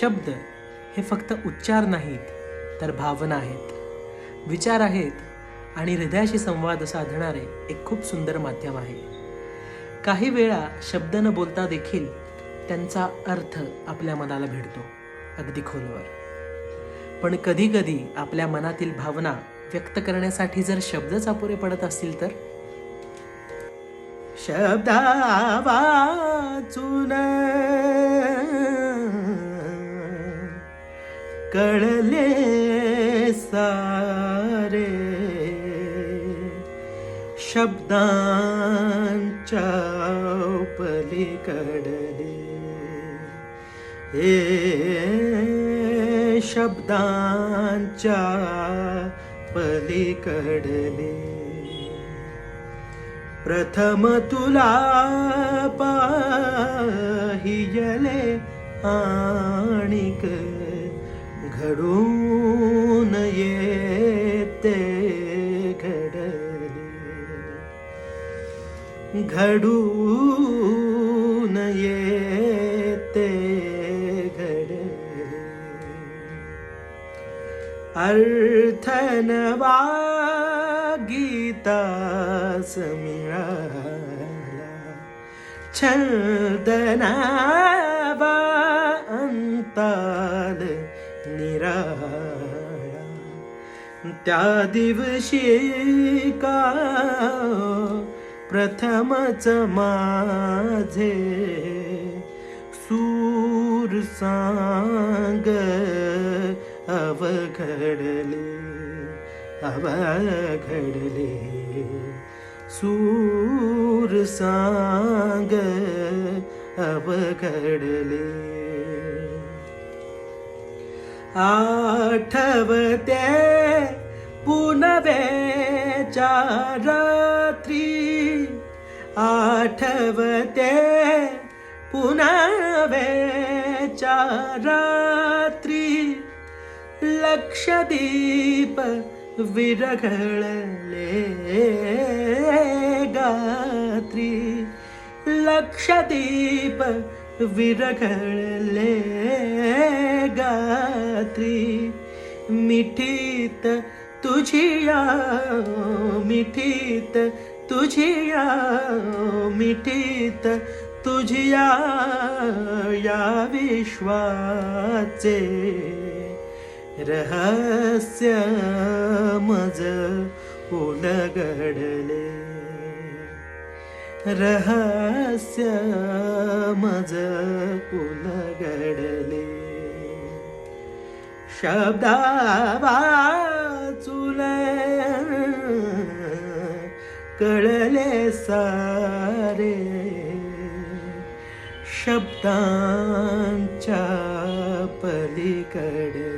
शब्द हे फक्त उच्चार नाहीत तर भावना आहेत. विचार आहेत आणि हृदयाशी संवाद साधणारे एक खूप सुंदर माध्यम आहे. काही वेळा शब्द न बोलता देखील त्यांचा अर्थ आपल्या मनाला भेटतो अगदी खोलवर. पण कधी कधी आपल्या मनातील भावना व्यक्त करण्यासाठी जर शब्दच अपुरे पडत असतील तर? शब्दा वाचून कळले सारे. शब्दांच्या पलीकडले हे शब्दांच्या पलीकडले प्रथम तुला पाहिजले आणिक घडून येते घडले घडून येते घडले अर्थनवा गीता मिळाला छंदना त्या दिवशी का प्रथमच माझे सूर सांग अवघडले अवघडले. सूर सांग अवघडले. आठवते पुनवेच्या रात्री. आठवते पुनवेच्या रात्री. लक्षदीप विरघळले गात्री. लक्षदीप विरघळले रात्री मिठीत तुझिया मिठीत तुझिया मिठीत तुझिया या विश्वाचे रहस्य मज उलगडले रहस्य मज उलगडले शब्दा वाचुल कळले सारे. शब्दांच्या पलीकडे